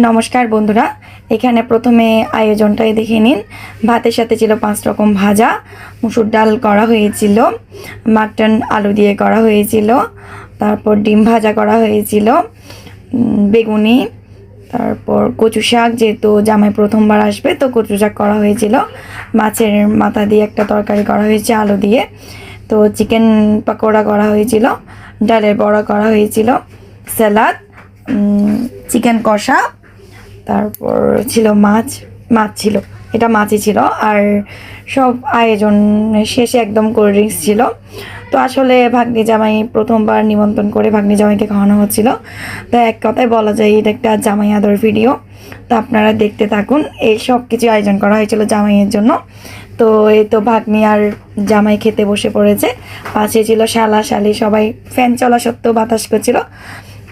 নমস্কার বন্ধুরা, এখানে প্রথমে আয়োজনটাই দেখে নিন। ভাতের সাথে ছিল পাঁচ রকম ভাজা, মুসুর ডাল করা হয়েছিল, মাটন আলু দিয়ে করা হয়েছিল, তারপর ডিম ভাজা করা হয়েছিল বেগুনি, তারপর কচু শাক, যেহেতু জামাই প্রথমবার আসবে, তো কচু শাক করা হয়েছিল, মাছের মাথা দিয়ে একটা তরকারি করা হয়েছে আলু দিয়ে, তো চিকেন পাকোড়া করা হয়েছিল, ডালের বড়া করা হয়েছিল স্যালাড চিকেন কষা তারপর ছিল মাছ মাছ ছিল। এটা মাছই ছিল। আর সব আয়োজন শেষে একদম কোল্ড ড্রিঙ্কস ছিল। তো আসলে ভাগ্নি জামাই প্রথমবার নিমন্ত্রণ করে ভাগ্নি জামাইকে খাওয়ানো হচ্ছিল। তো এক কথায় বলা যায়, এটা একটা জামাই আদর ভিডিও তো আপনারা দেখতে থাকুন। এই সব কিছু আয়োজন করা হয়েছিল জামাইয়ের জন্য। তো এই তো ভাগ্নি আর জামাই খেতে বসে পড়েছে। পাশে ছিল শালা, শালি, সবাই। ফ্যান চলা সত্ত্বেও বাতাস করছিল।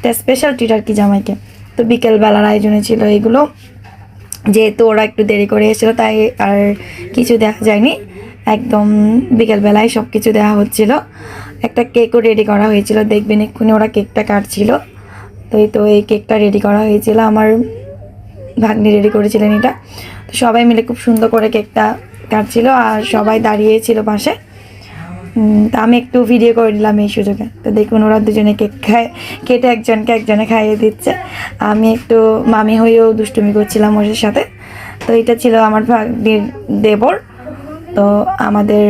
তা স্পেশাল টিটার কি জামাইকে। তো বিকেলবেলার আয়োজনে ছিল এগুলো। যেহেতু ওরা একটু দেরি করে এসেছিল, তাই আর কিছু দেখা যায়নি। একদম বিকেলবেলায় সব কিছু দেওয়া হচ্ছিল। একটা কেকও রেডি করা হয়েছিল। দেখবেন এক্ষুনি ওরা কেকটা কাটছিল। তো এই তো এই কেকটা রেডি করা হয়েছিল। আমার ভাগ্নি রেডি করেছিলেন এটা। তো সবাই মিলে খুব সুন্দর করে কেকটা কাটছিল। আর সবাই দাঁড়িয়েছিল পাশে। তা আমি একটু ভিডিও করে নিলাম এই সুযোগে। তো দেখুন, ওরা দুজনে কেক খায়, কেটে একজনকে একজনে খাইয়ে দিচ্ছে। আমি একটু মামি হয়েও দুষ্টুমি করছিলাম ওর সাথে। তো এটা ছিল আমার ভাগ্নির দেবর। তো আমাদের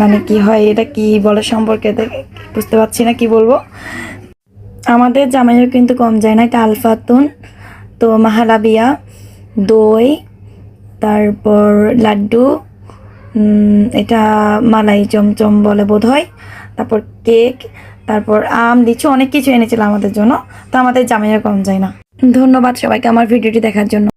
মানে কি হয়, এটা কি বলে সম্পর্কে বুঝতে পারছি না কি বলব। আমাদের জামাইয়ের কিন্তু কম যায় না, এটা আলফাতুন তো মাহালাবিয়া, দই, তারপর লাড্ডু এটা মালাই চমচম বলে বোধ হয় তারপর কেক, তারপর আম, লিচু, অনেক কিছু এনেছিল আমাদের জন্য। তো আমাদের জামাইয়া কম যায় না। ধন্যবাদ সবাইকে আমার ভিডিওটি দেখার জন্য।